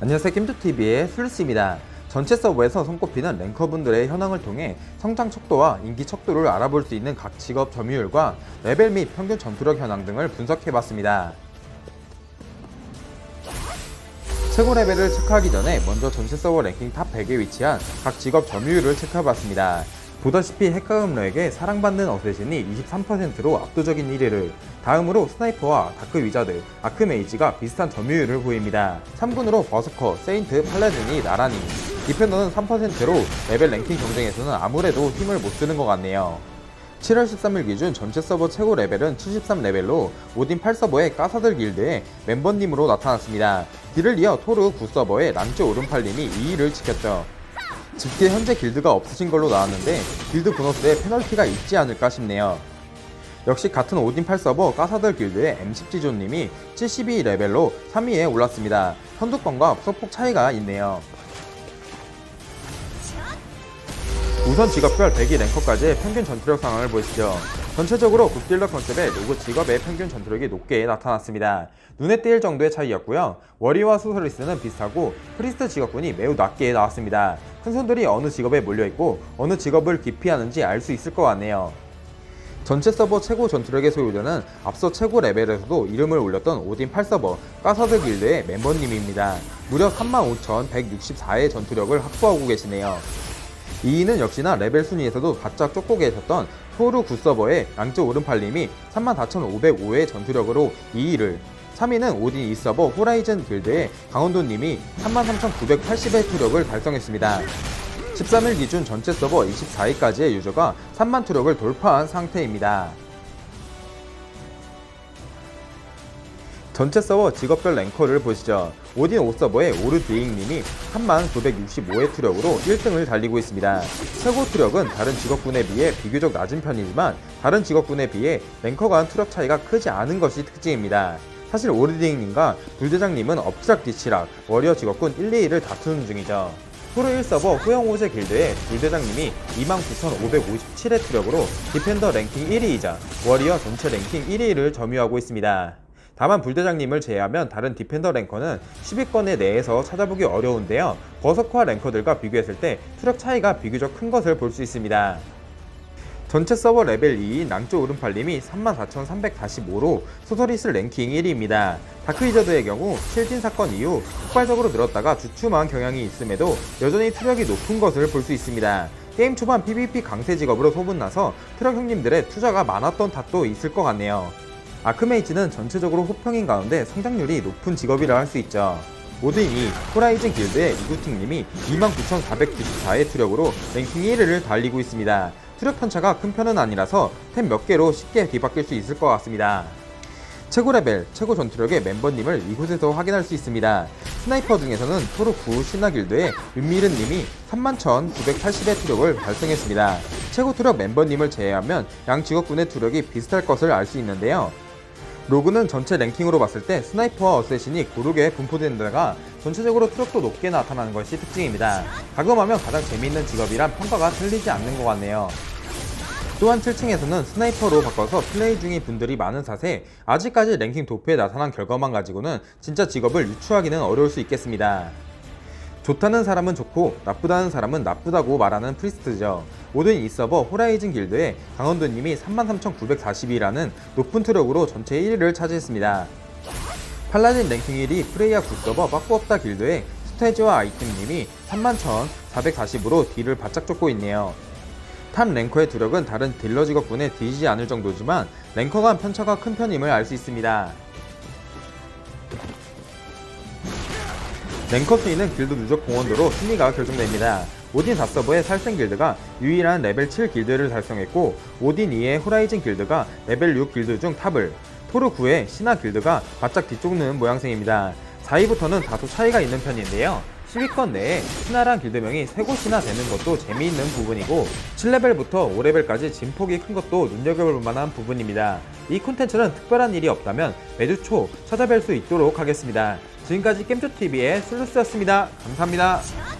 안녕하세요 김두TV의 슬루스입니다. 전체 서버에서 손꼽히는 랭커분들의 현황을 통해 성장 척도와 인기 척도를 알아볼 수 있는 각 직업 점유율과 레벨 및 평균 전투력 현황 등을 분석해봤습니다. 최고 레벨을 체크하기 전에 먼저 전체 서버 랭킹 탑 100에 위치한 각 직업 점유율을 체크해봤습니다. 보다시피 핵가금러에게 사랑받는 어쌔신이 23%로 압도적인 1위를 다음으로 스나이퍼와 다크 위자드, 아크 메이지가 비슷한 점유율을 보입니다. 3군으로 버스커, 세인트, 팔라딘이 나란히 디펜더는 3%로 레벨 랭킹 경쟁에서는 아무래도 힘을 못 쓰는 것 같네요. 7월 13일 기준 전체 서버 최고 레벨은 73레벨로 오딘 8서버의 까사들 길드의 멤버님으로 나타났습니다. 이를 이어 토르 9서버의 랑쯔 오른팔님이 2위를 지켰죠. 즉게 현재 길드가 없으신 걸로 나왔는데 길드 보너스에 페널티가 있지 않을까 싶네요. 역시 같은 오딘 8 서버 까사들 길드의 M10지존님이 72레벨로 3위에 올랐습니다. 선두권과 소폭 차이가 있네요. 우선 직업별 100위 랭커까지의 평균 전투력 상황을 보시죠. 전체적으로 극딜러 컨셉의 로고 직업의 평균 전투력이 높게 나타났습니다. 눈에 띄일 정도의 차이였고요. 워리와 수서리스는 비슷하고 프리스트 직업군이 매우 낮게 나왔습니다. 큰 손들이 어느 직업에 몰려있고 어느 직업을 기피하는지 알 수 있을 것 같네요. 전체 서버 최고 전투력의 소유자는 앞서 최고 레벨에서도 이름을 올렸던 오딘 8서버 까사드 길드의 멤버님입니다. 무려 35,164의 전투력을 확보하고 계시네요. 2위는 역시나 레벨 순위에서도 바짝 쫓고 계셨던 토르 9서버의 랑쯔 오른팔님이 34,505의 전투력으로 2위를 3위는 오딘 2서버 호라이즌 길드의 강원도님이 33,980의 투력을 달성했습니다. 13일 기준 전체 서버 24위까지의 유저가 3만 투력을 돌파한 상태입니다. 전체 서버 직업별 랭커를 보시죠. 오딘 5서버의 오르드잉님이 3965의 투력으로 1등을 달리고 있습니다. 최고 투력은 다른 직업군에 비해 비교적 낮은 편이지만 다른 직업군에 비해 랭커 간 투력 차이가 크지 않은 것이 특징입니다. 사실 오르드잉님과 불대장님은 엎치락 뒤치락 워리어 직업군 1, 2위를 다투는 중이죠. 프로 1서버 호영오제 길드의 불대장님이 29,557의 투력으로 디펜더 랭킹 1위이자 워리어 전체 랭킹 1위를 점유하고 있습니다. 다만 불대장님을 제외하면 다른 디펜더 랭커는 10위권의 내에서 찾아보기 어려운데요. 버서커와 랭커들과 비교했을 때 투력 차이가 비교적 큰 것을 볼 수 있습니다. 전체 서버 레벨 2인 랑조 오른팔님이 34,345로 소서리스 랭킹 1위입니다. 다크위저드의 경우 실진 사건 이후 폭발적으로 늘었다가 주춤한 경향이 있음에도 여전히 투력이 높은 것을 볼 수 있습니다. 게임 초반 PVP 강세 직업으로 소문나서 트럭 형님들의 투자가 많았던 탓도 있을 것 같네요. 아크메이지는 전체적으로 호평인 가운데 성장률이 높은 직업이라 할 수 있죠. 모든 이 호라이즌 길드의 이구팅님이 29,494의 투력으로 랭킹 1위를 달리고 있습니다. 투력 편차가 큰 편은 아니라서 템 몇 개로 쉽게 뒤바뀔 수 있을 것 같습니다. 최고 레벨, 최고 전투력의 멤버님을 이곳에서 확인할 수 있습니다. 스나이퍼 중에서는 토르 9 신화 길드의 윤미른님이 31,980의 투력을 달성했습니다. 최고 투력 멤버님을 제외하면 양 직업군의 투력이 비슷할 것을 알 수 있는데요. 로그는 전체 랭킹으로 봤을 때 스나이퍼와 어쌔신이 고르게 분포되는 데다가 전체적으로 투력도 높게 나타나는 것이 특징입니다. 가금하면 가장 재미있는 직업이란 평가가 틀리지 않는 것 같네요. 또한 7층에서는 스나이퍼로 바꿔서 플레이 중인 분들이 많은 탓에 아직까지 랭킹 도프에 나타난 결과만 가지고는 진짜 직업을 유추하기는 어려울 수 있겠습니다. 좋다는 사람은 좋고 나쁘다는 사람은 나쁘다고 말하는 프리스트죠. 모든 이 서버 호라이즌 길드의 강원도님이 33,942라는 높은 투력으로 전체 1위를 차지했습니다. 팔라딘 랭킹 1위 프레이아 9서버 빠꾸없다 길드의 스테지와 아이템님이 31,440으로 뒤를 바짝 쫓고 있네요. 탑 랭커의 두력은 다른 딜러 직업군에 뒤지지 않을 정도지만 랭커 간 편차가 큰 편임을 알 수 있습니다. 랭커 수위는 길드 누적 공헌도로 순위가 결정됩니다. 오딘 4서버의 살생 길드가 유일한 레벨 7 길드를 달성했고 오딘 2의 호라이즌 길드가 레벨 6 길드 중 탑을 토르 9의 신화 길드가 바짝 뒤쫓는 모양새입니다. 4위부터는 다소 차이가 있는 편인데요. 10위권 내에 신화란 길드명이 3곳이나 되는 것도 재미있는 부분이고 7레벨부터 5레벨까지 진폭이 큰 것도 눈여겨볼 만한 부분입니다. 이 콘텐츠는 특별한 일이 없다면 매주 초 찾아뵐 수 있도록 하겠습니다. 지금까지 겜초TV의 슬루스였습니다. 감사합니다.